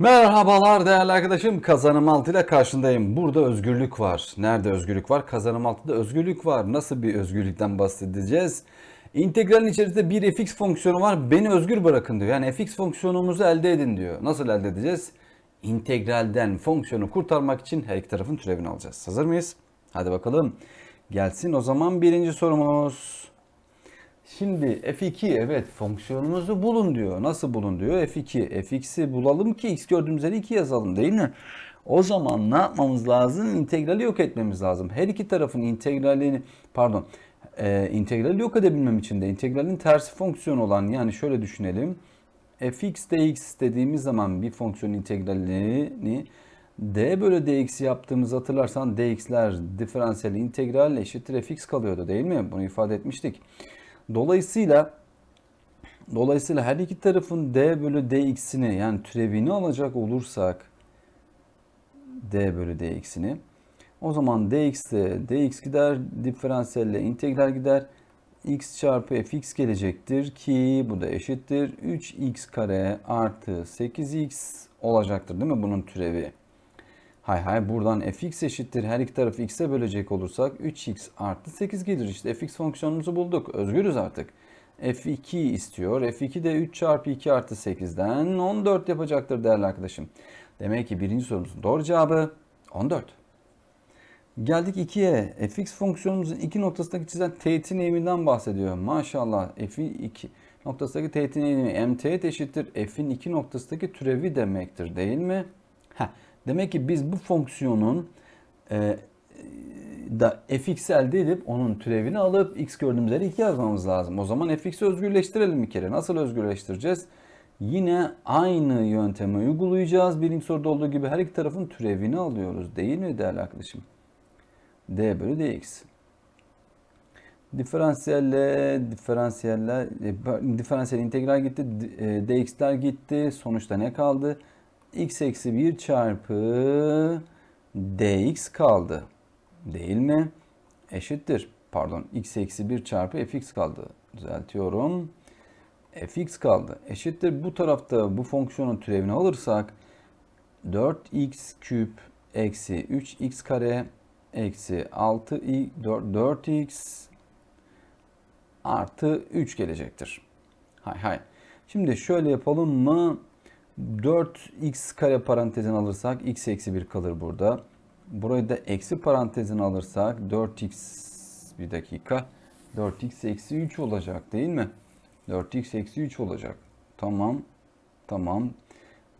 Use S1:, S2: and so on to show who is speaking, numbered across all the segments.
S1: Merhabalar değerli arkadaşım. Kazanım altı ile karşındayım. Burada özgürlük var. Nerede özgürlük var? Kazanım altıda özgürlük var. Nasıl bir özgürlükten bahsedeceğiz? İntegralin içerisinde bir fx fonksiyonu var. Beni özgür bırakın diyor. Yani fx fonksiyonumuzu elde edin diyor. Nasıl elde edeceğiz? İntegralden fonksiyonu kurtarmak için her iki tarafın türevini alacağız. Hazır mıyız? Hadi bakalım. Gelsin o zaman birinci sorumuz. Şimdi f2 evet fonksiyonumuzu bulun diyor. Nasıl bulun diyor? f2. fx'i bulalım ki x gördüğümüz yere 2 yazalım değil mi? O zaman ne yapmamız lazım? İntegrali yok etmemiz lazım. Her iki tarafın integralini pardon e, integrali yok edebilmem için de integralin tersi fonksiyon olan yani şöyle düşünelim. fx dx dediğimiz zaman bir fonksiyon integralini d bölü dx yaptığımızı hatırlarsan dx'ler diferansiyel integral eşittir fx kalıyordu değil mi? Bunu ifade etmiştik. Dolayısıyla dolayısıyla her iki tarafın d bölü dx'ini yani türevini alacak olursak d bölü dx'ini o zaman dx'te dx gider, diferansiyelle integral gider. x çarpı fx gelecektir ki bu da eşittir. 3x kare artı 8x olacaktır değil mi bunun türevi? Hay hay buradan fx eşittir. Her iki tarafı x'e bölecek olursak 3x artı 8 gelir. İşte fx fonksiyonumuzu bulduk. Özgürüz artık. f2 istiyor. f2 de 3 çarpı 2 artı 8'den 14 yapacaktır değerli arkadaşım. Demek ki birinci sorumuzun doğru cevabı 14. Geldik 2'ye. fx fonksiyonumuzun iki noktasındaki çizen teğetin eğiminden bahsediyor. Maşallah f'in 2 noktasındaki teğetin eğimi m teğet eşittir f'in iki noktasındaki türevi demektir değil mi? Heh. Demek ki biz bu fonksiyonun e, da fx elde edip onun türevini alıp x gördüğümüz yere 2 yazmamız lazım. O zaman fx'i özgürleştirelim bir kere. Nasıl özgürleştireceğiz? Yine aynı yöntemi uygulayacağız. Birinci soruda olduğu gibi her iki tarafın türevini alıyoruz. Değil mi değerli arkadaşım? d bölü dx. Diferansiyelle, diferansiyelle, e, diferansiyel integral gitti, e, dx'ler gitti. Sonuçta ne kaldı? X eksi 1 çarpı dx kaldı. Değil mi? Eşittir. Pardon x eksi 1 çarpı fx kaldı. Düzeltiyorum. fx kaldı. Eşittir. Bu tarafta bu fonksiyonun türevini alırsak 4x küp eksi 3x kare eksi 6 4x artı 3 gelecektir. Hay hay. Şimdi şöyle yapalım mı? 4x kare parantezini alırsak x eksi 1 kalır burada. Burayı da eksi parantezini alırsak 4x bir dakika 4x eksi 3 olacak değil mi? 4x eksi 3 olacak. Tamam. Tamam.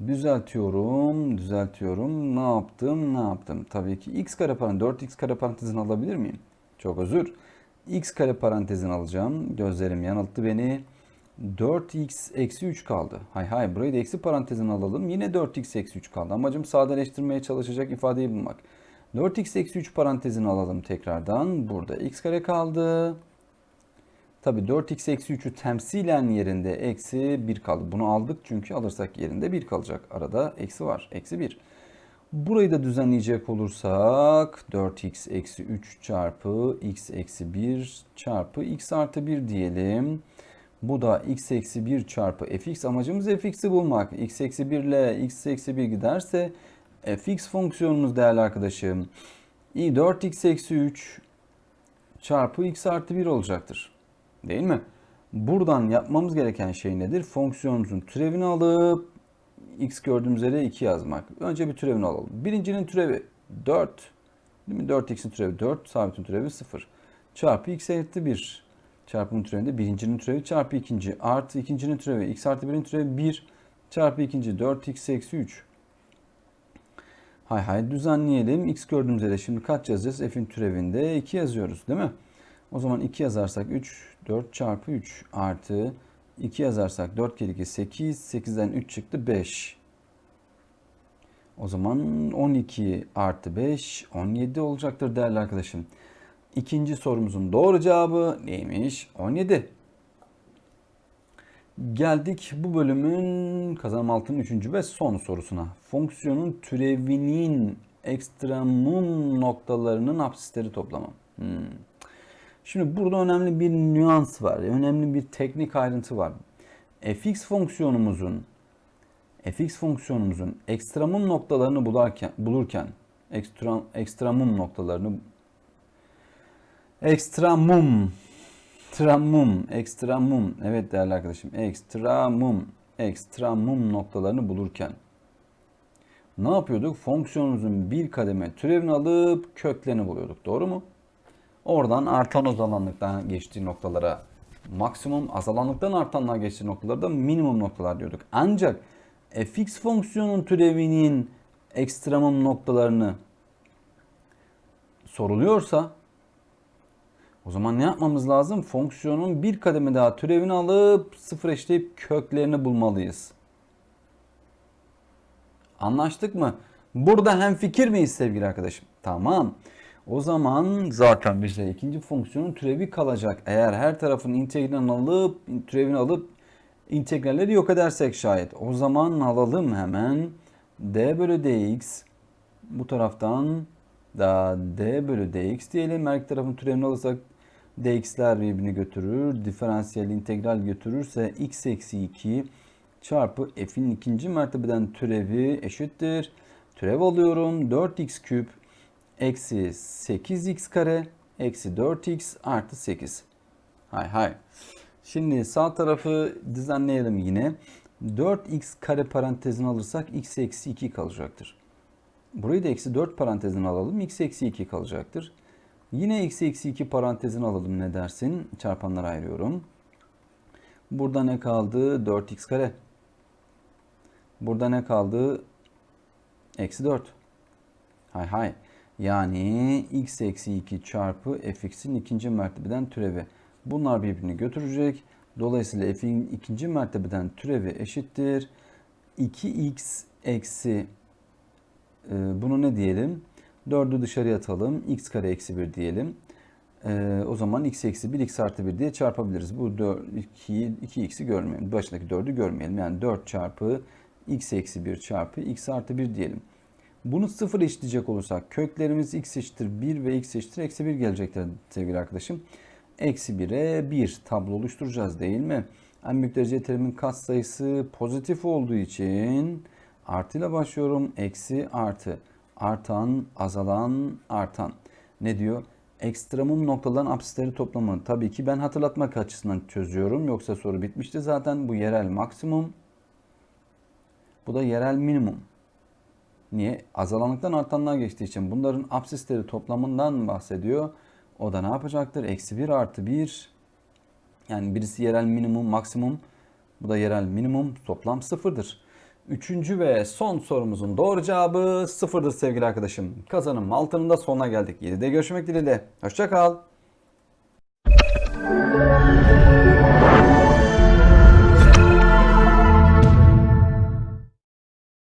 S1: Düzeltiyorum. Düzeltiyorum. Ne yaptım? Ne yaptım? Tabii ki x kare parantez 4x kare parantezini alabilir miyim? Çok özür. x kare parantezini alacağım. Gözlerim yanılttı beni. 4x eksi 3 kaldı. Hay hay burayı da eksi parantezine alalım. Yine 4x eksi 3 kaldı. Amacım sadeleştirmeye çalışacak ifadeyi bulmak. 4x eksi 3 parantezini alalım tekrardan. Burada x kare kaldı. Tabi 4x eksi 3'ü temsilen yerinde eksi 1 kaldı. Bunu aldık çünkü alırsak yerinde 1 kalacak. Arada eksi var. Eksi 1. Burayı da düzenleyecek olursak 4x eksi 3 çarpı x eksi 1 çarpı x artı 1 diyelim. Bu da x eksi 1 çarpı fx amacımız fx'i bulmak. x eksi 1 ile x eksi 1 giderse fx fonksiyonumuz değerli arkadaşım. i 4x eksi 3 çarpı x artı 1 olacaktır. Değil mi? Buradan yapmamız gereken şey nedir? Fonksiyonumuzun türevini alıp x gördüğümüz yere 2 yazmak. Önce bir türevini alalım. Birincinin türevi 4. Değil mi? 4x'in türevi 4. Sabitin türevi 0. Çarpı x eksi 1 çarpımın türevinde birincinin türevi çarpı ikinci artı ikincinin türevi x artı birin türevi 1 çarpı ikinci 4x eksi 3. Hay hay düzenleyelim. x gördüğümüz yere şimdi kaç yazacağız? f'in türevinde 2 yazıyoruz değil mi? O zaman 2 yazarsak 3, 4 çarpı 3 artı 2 yazarsak 4 kere 2 8, 8'den 3 çıktı 5. O zaman 12 artı 5, 17 olacaktır değerli arkadaşım. İkinci sorumuzun doğru cevabı neymiş? 17. Geldik bu bölümün kazanım altının 3. ve son sorusuna. Fonksiyonun türevinin ekstremum noktalarının absisleri toplamı. Hmm. Şimdi burada önemli bir nüans var. Önemli bir teknik ayrıntı var. fx fonksiyonumuzun fx fonksiyonumuzun ekstremum noktalarını bularken, bulurken ekstra, ekstremum noktalarını ekstremum ekstremum ekstremum evet değerli arkadaşım ekstremum ekstremum noktalarını bulurken ne yapıyorduk? Fonksiyonumuzun bir kademe türevini alıp köklerini buluyorduk. Doğru mu? Oradan artan azalanlıktan geçtiği noktalara maksimum, azalanlıktan artanlar geçtiği noktalarda minimum noktalar diyorduk. Ancak fx fonksiyonun türevinin ekstremum noktalarını soruluyorsa o zaman ne yapmamız lazım? Fonksiyonun bir kademe daha türevini alıp sıfır eşleyip köklerini bulmalıyız. Anlaştık mı? Burada hem fikir miyiz sevgili arkadaşım? Tamam. O zaman zaten bize ikinci fonksiyonun türevi kalacak. Eğer her tarafın integralini alıp türevini alıp integralleri yok edersek şayet. O zaman alalım hemen d bölü dx bu taraftan da d bölü dx diyelim. Her iki tarafın türevini alırsak dx'ler birbirini götürür. Diferansiyel integral götürürse x eksi 2 çarpı f'in ikinci mertebeden türevi eşittir. Türev alıyorum. 4x küp eksi 8x kare eksi 4x artı 8. Hay hay. Şimdi sağ tarafı düzenleyelim yine. 4x kare parantezini alırsak x eksi 2 kalacaktır. Burayı da eksi 4 parantezini alalım. x eksi 2 kalacaktır. Yine x eksi 2 parantezini alalım ne dersin? Çarpanlara ayırıyorum. Burada ne kaldı? 4x kare. Burada ne kaldı? Eksi 4. Hay hay. Yani x eksi 2 çarpı fx'in ikinci mertebeden türevi. Bunlar birbirini götürecek. Dolayısıyla f'in ikinci mertebeden türevi eşittir. 2x eksi e, bunu ne diyelim? 4'ü dışarıya atalım. x kare eksi 1 diyelim. E, o zaman x eksi 1 x artı 1 diye çarpabiliriz. Bu 2'yi 2x'i görmeyelim. Başındaki 4'ü görmeyelim. Yani 4 çarpı x eksi 1 çarpı x artı 1 diyelim. Bunu sıfır eşitleyecek olursak köklerimiz x eşittir 1 ve x eşittir eksi 1 gelecektir sevgili arkadaşım. Eksi 1'e 1 tablo oluşturacağız değil mi? En büyük derece terimin katsayısı pozitif olduğu için artıyla başlıyorum. Eksi artı. Artan, azalan, artan. Ne diyor? Ekstremum noktaların apsisleri toplamı. Tabii ki ben hatırlatmak açısından çözüyorum. Yoksa soru bitmişti zaten. Bu yerel maksimum. Bu da yerel minimum. Niye? Azalanlıktan artanlar geçtiği için bunların absisleri toplamından bahsediyor. O da ne yapacaktır? Eksi 1 artı 1. Yani birisi yerel minimum, maksimum. Bu da yerel minimum. Toplam sıfırdır. Üçüncü ve son sorumuzun doğru cevabı sıfırdır sevgili arkadaşım. Kazanım altının da sonuna geldik. 7'de görüşmek dileğiyle. Hoşçakal.